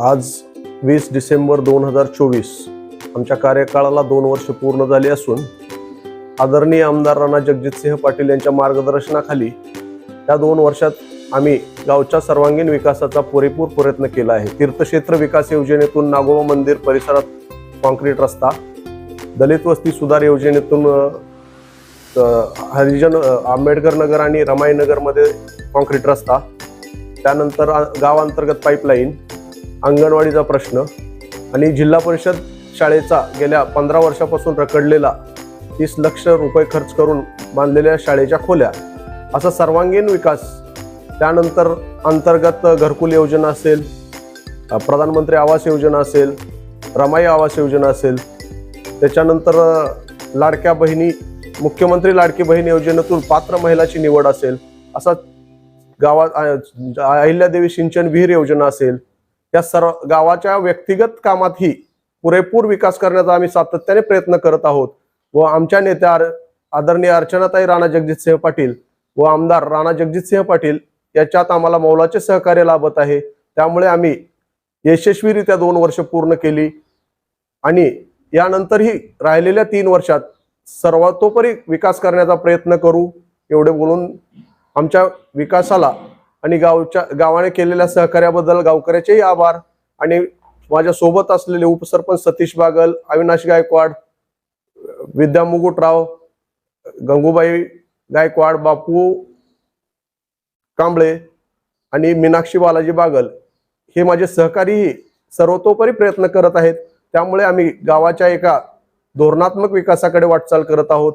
आज वीस डिसेंबर दोन हजार चोवीस. आमच्या कार्यकाळाला दोन वर्ष पूर्ण झाली असून आदरणीय आमदार राणा जगजितसिंह पाटील यांच्या मार्गदर्शनाखाली या दोन वर्षात आम्ही गावच्या सर्वांगीण विकासाचा पुरेपूर प्रयत्न केला आहे. तीर्थक्षेत्र विकास योजनेतून नागोबा मंदिर परिसरात कॉन्क्रीट रस्ता दलित वस्ती सुधार योजनेतून हरिजन आंबेडकर नगर आणि रमाई नगरमध्ये कॉन्क्रीट रस्ता त्यानंतर गावांतर्गत पाईपलाईन अंगणवाडीचा प्रश्न आणि जिल्हा परिषद शाळेचा गेल्या पंधरा वर्षापासून रखडलेला तीस लक्ष रुपये खर्च करून बांधलेल्या शाळेच्या खोल्या. असा सर्वांगीण विकास त्यानंतर अंतर्गत घरकुल योजना असेल प्रधानमंत्री आवास योजना असेल रमाई आवास योजना असेल त्याच्यानंतर लाडक्या बहिणी मुख्यमंत्री लाडकी बहीण योजनेतून पात्र महिलाची निवड असेल असा गावात अहिल्यादेवी सिंचन विहीर योजना असेल या सर्व गावाच्या व्यक्तिगत कामातही पुरेपूर विकास करण्याचा आम्ही सातत्याने प्रयत्न करत आहोत. व आमच्या नेत्या आदरणीय अर्चनाताई राणा जगजितसिंह पाटील व आमदार राणा जगजितसिंह पाटील याच्यात आम्हाला मौलाचे सहकार्य लाभत आहे. त्यामुळे आम्ही यशस्वीरित्या दोन वर्ष पूर्ण केली आणि यानंतरही राहिलेल्या तीन वर्षात सर्वतोपरी विकास करण्याचा प्रयत्न करू एवढे बोलून आमच्या विकासाला आणि गावच्या गावाने केलेल्या सहकार्याबद्दल गावकऱ्याचेही आभार. आणि माझ्या सोबत असलेले उपसरपंच सतीश बागल अविनाश गायकवाड विद्या मुगुटराव गंगूबाई गायकवाड बापू कांबळे आणि मीनाक्षी बालाजी बागल हे माझे सहकारीही सर्वतोपरी प्रयत्न करत आहेत. त्यामुळे आम्ही गावाच्या एका धोरणात्मक विकासाकडे वाटचाल करत आहोत.